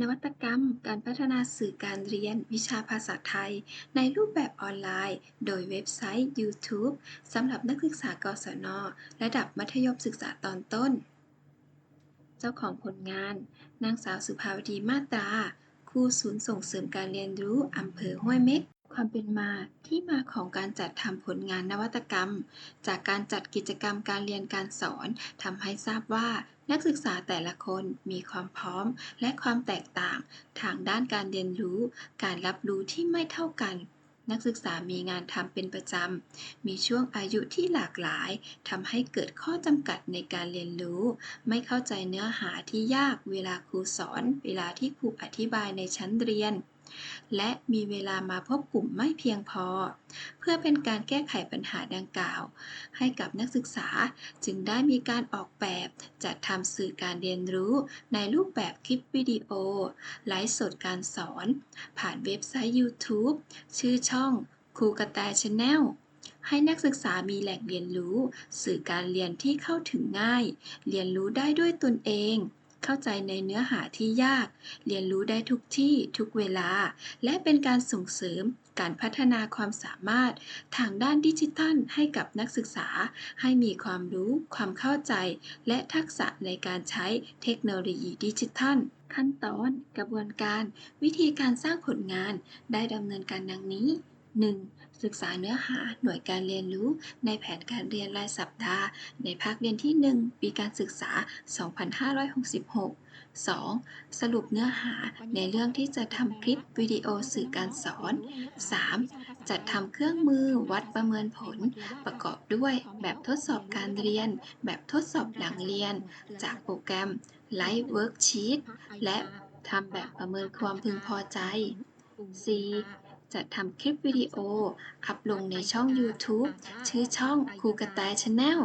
นวัตกรรม การพัฒนาสื่อการเรียน วิชาภาษาไทย ในรูปแบบออนไลน์ โดยเว็บไซต์ YouTube สำหรับนักศึกษากศน ระดับมัธยมศึกษาตอนต้น เจ้าของผลงาน นางสาวสุภาวดีมาตราครูศูนย์ส่งเสริมการเรียนรู้อำเภอห้วยเม็ก ความเป็นมาที่มาของการจัดทำผลงานนวัตกรรม จากการจัดกิจกรรมการเรียนการสอนทำให้ทราบว่า นักศึกษาแต่ละคนมีความพร้อม และความแตกต่าง ทางด้านการเรียนรู้ การรับรู้ที่ไม่เท่ากัน นักศึกษามีงานทำเป็นประจำ มีช่วงอายุที่หลากหลายทำให้เกิดข้อจำกัดในการเรียนรู้ ไม่เข้าใจเนื้อหาที่ยากเวลาครูสอน เวลาที่ครูอธิบายในชั้นเรียน และมีเวลามาพบกลุ่มไม่เพียงพอ เพื่อเป็นการแก้ไขปัญหาดังกล่าว ให้กับนักศึกษาจึงได้มีการออกแบบจัดทำสื่อการเรียนรู้ในรูปแบบคลิปวิดีโอ ไลฟ์สดการสอน ผ่านเว็บไซต์ YouTube ชื่อช่องครูกระแตชาแนลให้นักศึกษามีแหล่งเรียนรู้ สื่อการเรียนที่เข้าถึงง่าย เรียนรู้ได้ด้วยตนเอง เข้าใจในเนื้อหาที่ยาก เรียนรู้ได้ทุกที่ทุกเวลา และเป็นการส่งเสริมการพัฒนาความสามารถ ทางด้านดิจิทัลให้กับนักศึกษา ให้มีความรู้ ความเข้าใจ และทักษะในการใช้เทคโนโลยีดิจิทัล ขั้นตอน กระบวนการ วิธีการสร้างผลงาน ได้ดำเนินการดังนี้ 1. ศึกษาเนื้อหาหน่วยการเรียนรู้ในแผนการเรียนรายสัปดาห์ ในภาคเรียนที่ 1 ปีการศึกษา 2566 2. สรุปเนื้อหาในเรื่องที่จะทำคลิปวิดีโอสื่อการสอน 3. จัดทำเครื่องมือวัดประเมินผล ประกอบด้วยแบบทดสอบการเรียน แบบทดสอบหลังเรียน จากโปรแกรม Live Worksheet และทำแบบประเมินความพึงพอใจ 4. จัดทำคลิปวิดีโอ อัพลงในช่อง YouTube ชื่อช่องครูกระแตชาแนล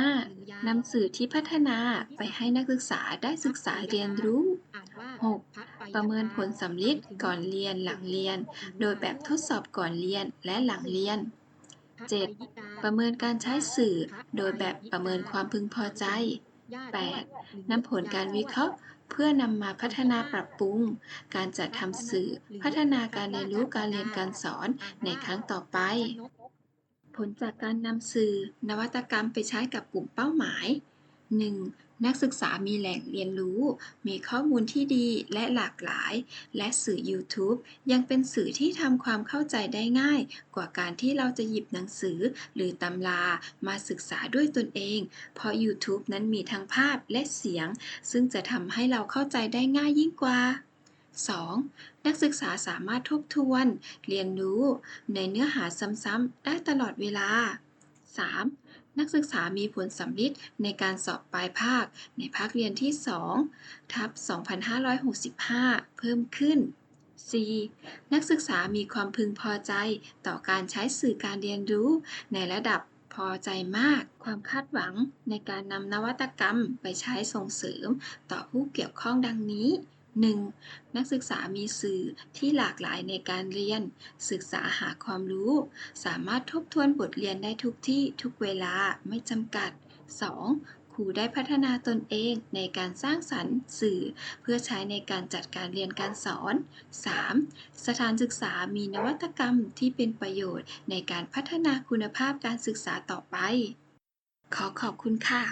5. นำสื่อที่พัฒนาไปให้นักศึกษาได้ศึกษาเรียนรู้ 6. ประเมินผลสำลิดก่อนเรียนหลังเรียน โดยแบบทดสอบก่อนเรียนและหลังเรียน 7. ประเมินการใช้สื่อ โดยแบบประเมินความพึงพอใจ 8. นำผลการวิเคราะห์ เพื่อนำมาพัฒนาปรับปรุง การจัดทำสื่อ พัฒนาการเรียนรู้การเรียนการสอนในครั้งต่อไป ผลจากการนำสื่อ นวัตกรรมไปใช้กับกลุ่มเป้าหมาย 1. นักศึกษามีแหล่งเรียนรู้ มีข้อมูลที่ดีและหลากหลาย และสื่อ YouTube ยังเป็นสื่อที่ทำความเข้าใจได้ง่าย กว่าการที่เราจะหยิบหนังสือหรือตำรามาศึกษาด้วยตนเอง เพราะ YouTube นั้นมีทั้งภาพและเสียง ซึ่งจะทำให้เราเข้าใจได้ง่ายยิ่งกว่า 2. นักศึกษาสามารถทบทวน เรียนรู้ ในเนื้อหาซ้ำๆได้ตลอดเวลา 3. นักศึกษามีผลสำลิดในการสอบปลายภาค ในภาคเรียนที่ 2 ทับ 2565 เพิ่มขึ้น 4. นักศึกษามีความพึงพอใจต่อการใช้สื่อการเรียนรู้ ในระดับพอใจมาก ความคาดหวังในการนำนวัตกรรมไปใช้ส่งเสริมต่อผู้เกี่ยวข้องดังนี้ 1. นักศึกษามีสื่อที่หลากหลายในการเรียน ศึกษาหาความรู้ สามารถทบทวนบทเรียนได้ทุกที่ทุกเวลาไม่จำกัด 2. ครูได้พัฒนาตนเองในการสร้างสรรค์สื่อ เพื่อใช้ในการจัดการเรียนการสอน 3. สถานศึกษามีนวัตกรรมที่เป็นประโยชน์ในการพัฒนาคุณภาพการศึกษาต่อไป ขอขอบคุณค่ะ